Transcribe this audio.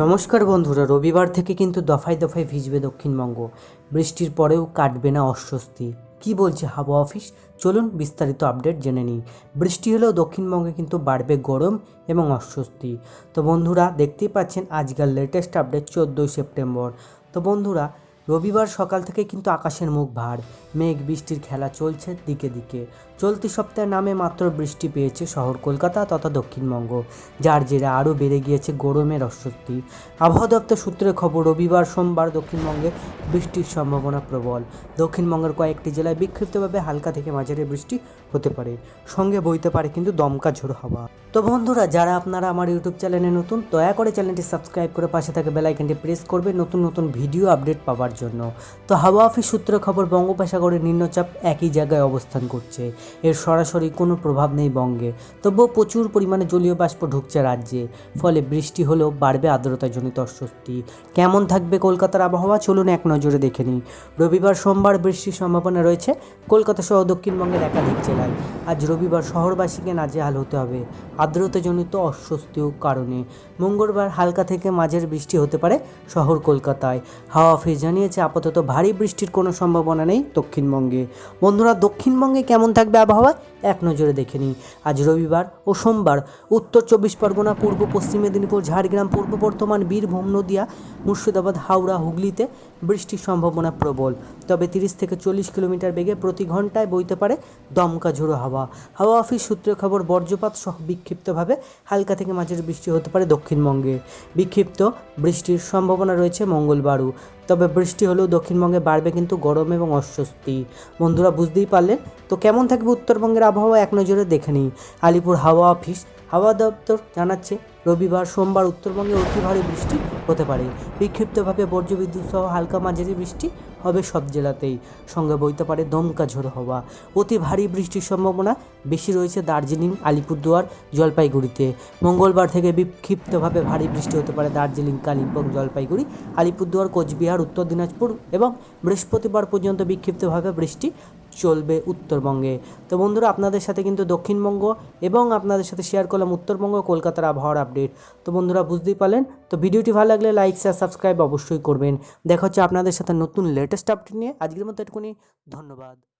নমস্কার বন্ধুরা, রবিবার থেকে কিন্তু দফায় দফায় ভিজবে দক্ষিণবঙ্গ। বৃষ্টির পরেও কাটবে না অস্বস্তি। কি বলছে হাওয়া অফিস? চলুন বিস্তারিত আপডেট জেনে নিই। বৃষ্টি হলেও দক্ষিণবঙ্গে কিন্তু বাড়বে গরম এবং অস্বস্তি। তো বন্ধুরা, দেখতেই পাচ্ছেন আজকাল লেটেস্ট আপডেট চোদ্দোই সেপ্টেম্বর। তো বন্ধুরা রবিবার সকাল থেকে কিন্তু আকাশের মুখ ভার, মেঘ বৃষ্টির খেলা চলছে দিকে দিকে। চলতি সপ্তাহে নামে মাত্র বৃষ্টি পেয়েছে শহর কলকাতা তথা দক্ষিণবঙ্গ, যার জেরে আরও বেড়ে গিয়েছে গরমের অস্বস্তি। আবহাওয়া দপ্তর সূত্রে খবর, রবিবার সোমবার দক্ষিণবঙ্গে বৃষ্টির সম্ভাবনা প্রবল। দক্ষিণবঙ্গের কয়েকটি জেলায় বিক্ষিপ্তভাবে হালকা থেকে মাঝারি বৃষ্টি হতে পারে। সঙ্গে বইতে পারে কিন্তু দমকা ঝোড়ো হওয়া। তো বন্ধুরা, যারা আপনারা আমার ইউটিউব চ্যানেলে নতুন, দয়া করে চ্যানেলটি সাবস্ক্রাইব করে পাশে থাকা বেলাইকনটি প্রেস করবে নতুন নতুন ভিডিও আপডেট পাওয়ার জন্য। তো হাওয়া অফিস সূত্রে খবর বঙ্গোপসাগরের নিম্নচাপ একই জায়গায় অবস্থান করছে। এর সরাসরি কোনো প্রভাব নেই বঙ্গে। তবুও প্রচুর পরিমাণে জলীয় বাষ্প ঢুকছে রাজ্যে। ফলে বৃষ্টি হলেও বাড়বে আর্দ্রতাজনিত অস্বস্তি। কেমন থাকবে কলকাতার আবহাওয়া? চলুন এক নজরে দেখে নিই। রবিবার, সোমবার বৃষ্টির সম্ভাবনা রয়েছে কলকাতা সহ দক্ষিণবঙ্গের একাধিক জেলায়। আজ রবিবার শহরবাসীকে নাজেহাল হতে হবে আর্দ্রতাজনিত অস্বস্তিও কারণে। মঙ্গলবার হালকা থেকে মাঝের বৃষ্টি হতে পারে শহর কলকাতায়। হাওয়া অফিস জানিয়েছে, আপাতত ভারী বৃষ্টির কোনো সম্ভাবনা নেই দক্ষিণবঙ্গে। বন্ধুরা, দক্ষিণবঙ্গে কেমন থাকবে আবহাওয়া? এক নজরে দেখে নিই। আজ রবিবার ও সোমবার উত্তর চব্বিশ পরগনা, পূর্ব পশ্চিম মেদিনীপুর, ঝাড়গ্রাম, পূর্ব বর্ধমান, বীরভূম, নদিয়া, মুর্শিদাবাদ, হাওড়া, হুগলিতে বৃষ্টির সম্ভাবনা প্রবল। তবে তিরিশ থেকে চল্লিশ কিলোমিটার বেগে প্রতি ঘন্টায় বইতে পারে দমকা ঝোড়ো হাওয়া। হাওয়া অফিস সূত্রে খবর, বজ্রপাত সহ বিক্ষিপ্তভাবে হালকা থেকে মাঝের বৃষ্টি হতে পারে দক্ষিণবঙ্গে। বিক্ষিপ্ত বৃষ্টির সম্ভাবনা রয়েছে মঙ্গলবারও। তবে বৃষ্টি হলেও দক্ষিণবঙ্গে বাড়বে কিন্তু গরম এবং অস্বস্তি। বন্ধুরা, বুঝতেই পারলেন? তো কেমন থাকবে উত্তরবঙ্গের আবহাওয়া এক নজরে দেখে নিই আলিপুর হাওয়া অফিস, হাওয়া দপ্তর জানাচ্ছে, রবিবার, সোমবার উত্তরবঙ্গে অতি ভারী বৃষ্টি হতে পারে। বিক্ষিপ্তভাবে বর্জ্যবিদ্যুৎ সহ হালকা মাঝারি বৃষ্টি হবে সব জেলাতেই। সঙ্গে বইতে পারে দমকা ঝোড়ো হওয়া। অতি ভারী বৃষ্টির সম্ভাবনা বেশি রয়েছে দার্জিলিং, আলিপুরদুয়ার, জলপাইগুড়িতে। মঙ্গলবার থেকে বিক্ষিপ্তভাবে ভারী বৃষ্টি হতে পারে দার্জিলিং, কালিম্পং, জলপাইগুড়ি, আলিপুরদুয়ার, কোচবিহার, উত্তর দিনাজপুর এবং বৃহস্পতিবার পর্যন্ত বিক্ষিপ্তভাবে বৃষ্টি চলবে উত্তরবঙ্গে। তো বন্ধুরা, আপনাদের সাথে কিন্তু দক্ষিণবঙ্গ এবং আপনাদের সাথে শেয়ার করলাম উত্তরবঙ্গ, কলকাতার আবহাওয়ার আপডেট তো বন্ধুরা, বুঝতেই পারলেন? তো ভিডিওটি ভালো লাগলে লাইক শেয়ার সাবস্ক্রাইব অবশ্যই করবেন। দেখা হচ্ছে আপনাদের সাথে নতুন লেটেস্ট আপডেট নিয়ে। আজকের মতো এটুকুনি। ধন্যবাদ।